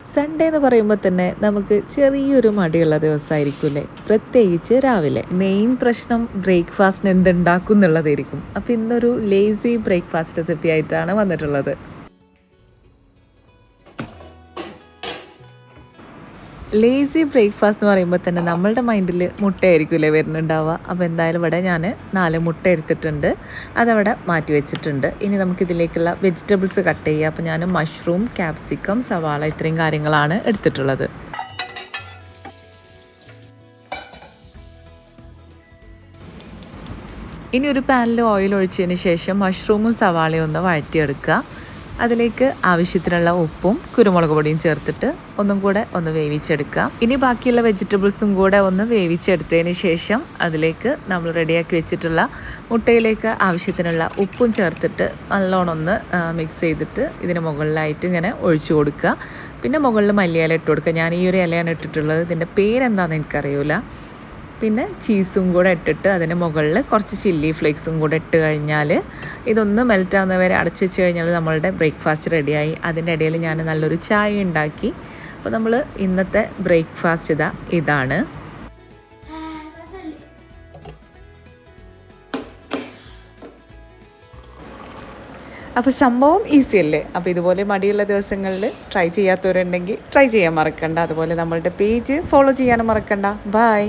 Sunday എന്ന് പറയുമ്പോൾ തന്നെ നമുക്ക് ചെറിയൊരു മടിയുള്ള ദിവസമായിരിക്കില്ലേ പ്രത്യേകിച്ച് രാവിലെ. മെയിൻ പ്രശ്നം ബ്രേക്ക്ഫാസ്റ്റിന് എന്തുണ്ടാക്കും എന്നുള്ളതായിരിക്കും. അപ്പോൾ ഇന്നൊരു ലേസി ബ്രേക്ക്ഫാസ്റ്റ് റെസിപ്പി ആയിട്ടാണ് വന്നിട്ടുള്ളത്. ലേസി ബ്രേക്ക്ഫാസ്റ്റ് എന്ന് പറയുമ്പോൾ തന്നെ നമ്മളുടെ മൈൻഡിൽ മുട്ടയായിരിക്കുമല്ലേ വരുന്നുണ്ടാവുക. അപ്പോൾ എന്തായാലും ഇവിടെ ഞാൻ നാല് മുട്ട എടുത്തിട്ടുണ്ട്. അതവിടെ മാറ്റി വെച്ചിട്ടുണ്ട്. ഇനി നമുക്കിതിലേക്കുള്ള വെജിറ്റബിൾസ് കട്ട് ചെയ്യുക അപ്പോൾ ഞാൻ മഷ്റൂം ക്യാപ്സിക്കം സവാള ഇത്രയും കാര്യങ്ങളാണ് എടുത്തിട്ടുള്ളത്. ഇനി ഒരു പാനിൽ ഓയിൽ ഒഴിച്ചതിന് ശേഷം മഷ്റൂമും സവാളയും ഒന്ന് വഴറ്റിയെടുക്കുക. അതിലേക്ക് ആവശ്യത്തിനുള്ള ഉപ്പും കുരുമുളക് പൊടിയും ചേർത്തിട്ട് ഒന്നും കൂടെ ഒന്ന് വേവിച്ചെടുക്കുക. ഇനി ബാക്കിയുള്ള വെജിറ്റബിൾസും കൂടെ ഒന്ന് വേവിച്ചെടുത്തതിന് ശേഷം അതിലേക്ക് നമ്മൾ റെഡിയാക്കി വെച്ചിട്ടുള്ള മുട്ടയിലേക്ക് ആവശ്യത്തിനുള്ള ഉപ്പും ചേർത്തിട്ട് നല്ലോണം ഒന്ന് മിക്സ് ചെയ്തിട്ട് ഇതിന് മുകളിലായിട്ട് ഇങ്ങനെ ഒഴിച്ചു കൊടുക്കുക. പിന്നെ മുകളിൽ മല്ലിയില ഇട്ട് കൊടുക്കുക. ഞാൻ ഈ ഒരു ഇലയാണ് ഇട്ടിട്ടുള്ളത്. ഇതിന്റെ പേരെന്താണെന്ന് എനിക്കറിയില്ല പിന്നെ ചീസും കൂടെ ഇട്ടിട്ട് അതിന് മുകളിൽ കുറച്ച് ചില്ലി ഫ്ലേക്സും കൂടെ ഇട്ട് കഴിഞ്ഞാൽ ഇതൊന്ന് മെൽറ്റ് വരെ അടച്ചു വെച്ച് കഴിഞ്ഞാൽ നമ്മളുടെ ബ്രേക്ക്ഫാസ്റ്റ് റെഡിയായി അതിന്റെ ഇടയിൽ ഞാൻ നല്ലൊരു ചായ ഉണ്ടാക്കി. അപ്പോൾ നമ്മൾ ഇന്നത്തെ ബ്രേക്ക്ഫാസ്റ്റ് ഇതാ ഇതാണ്. അപ്പോൾ സംഭവം ഈസി അല്ലേ? അപ്പോൾ ഇതുപോലെ മടിയുള്ള ദിവസങ്ങളിൽ ട്രൈ ചെയ്യാത്തവരുണ്ടെങ്കിൽ ട്രൈ ചെയ്യാൻ മറക്കണ്ട. അതുപോലെ നമ്മളുടെ പേജ് ഫോളോ ചെയ്യാനും മറക്കണ്ട. ബൈ